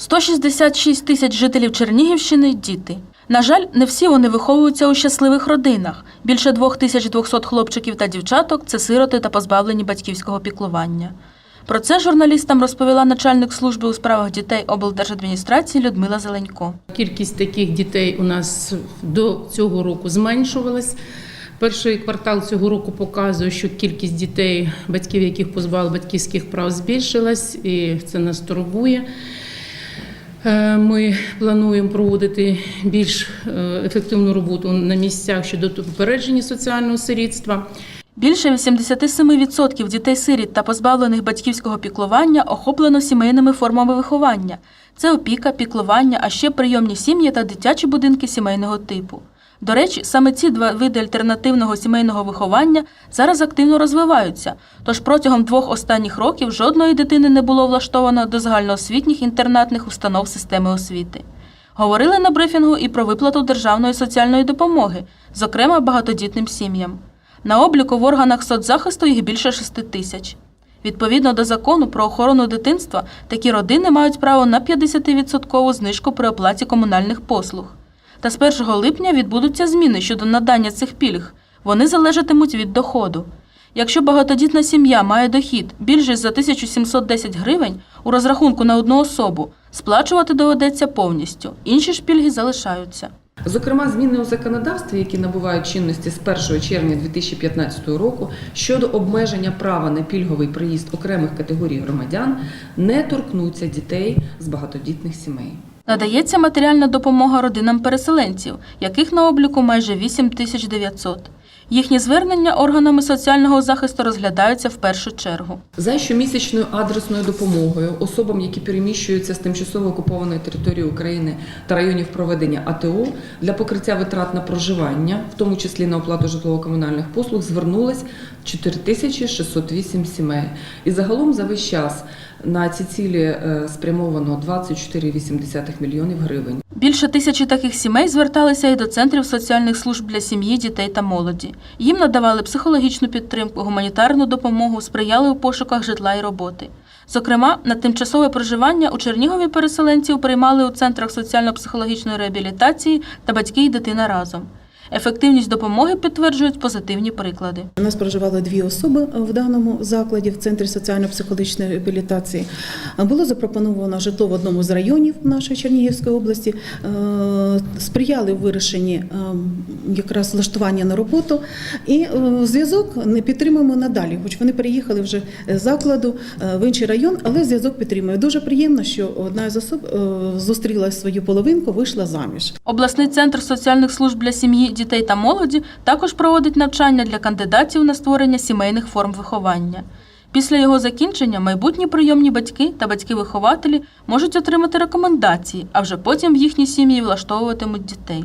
166 тисяч жителів Чернігівщини діти. На жаль, не всі вони виховуються у щасливих родинах. Більше 2200 хлопчиків та дівчаток це сироти та позбавлені батьківського піклування. Про це журналістам розповіла начальник служби у справах дітей облдержадміністрації Людмила Зеленько. Кількість таких дітей у нас до цього року зменшувалась. Перший квартал цього року показує, що кількість дітей, батьків, яких позбавили батьківських прав, збільшилась, і це нас турбує. Е, Ми плануємо проводити більш е, ефективну роботу на місцях щодо попередження соціального сирітства. Більше 87% дітей-сиріт та позбавлених батьківського піклування охоплено сімейними формами виховання. Це опіка, піклування, а ще прийомні сім'ї та дитячі будинки сімейного типу. До речі, саме ці два види альтернативного сімейного виховання зараз активно розвиваються. Тож протягом двох останніх років жодної дитини не було влаштовано до загальноосвітніх інтернатних установ системи освіти. Говорили на брифінгу і про виплату державної соціальної допомоги, зокрема багатодітним сім'ям. На обліку в органах соцзахисту їх більше 6 тисяч. Відповідно до закону про охорону дитинства, такі родини мають право на 50% знижку при оплаті комунальних послуг. Та з 1 липня відбудуться зміни щодо надання цих пільг. Вони залежатимуть від доходу. Якщо багатодітна сім'я має дохід більше за 1710 гривень у розрахунку на одну особу, сплачувати доведеться повністю. Інші ж пільги залишаються. Зокрема, зміни у законодавстві, які набувають чинності з 1 червня 2015 року щодо обмеження права на пільговий приїзд окремих категорій громадян, не торкнуться дітей з багатодітних сімей. Надається матеріальна допомога родинам переселенців, яких на обліку майже 8900. Їхні звернення органами соціального захисту розглядаються в першу чергу. За щомісячною адресною допомогою особам, які переміщуються з тимчасово окупованої території України та районів проведення АТО для покриття витрат на проживання, в тому числі на оплату житлово-комунальних послуг, звернулось 4608 сімей. І загалом за весь час на ці цілі е, спрямовано 24,8 мільйонів гривень. Більше тисячі таких сімей зверталися і до центрів соціальних служб для сім'ї, дітей та молоді. Їм надавали психологічну підтримку, гуманітарну допомогу, сприяли у пошуках житла і роботи. Зокрема, на тимчасове проживання у Чернігові переселенців приймали у центрах соціально-психологічної реабілітації та батьки і дитина разом. Ефективність допомоги підтверджують позитивні приклади. У нас проживало дві особи в даному закладі в центрі соціально-психологічної реабілітації. Було запропоновано житло в одному з районів нашої Чернігівської області. Е, Сприяли в вирішенні е, якраз влаштування на роботу. І е, зв'язок не підтримуємо надалі, хоч вони переїхали вже з закладу в інший район, але зв'язок підтримує. Дуже приємно, що одна з особ зустріла свою половинку, вийшла заміж. Обласний центр соціальних служб для сім'ї, дітей та молоді також проводить навчання для кандидатів на створення сімейних форм виховання. Після його закінчення майбутні прийомні батьки та батьки-вихователі можуть отримати рекомендації, а вже потім в їхні сім'ї влаштовуватимуть дітей.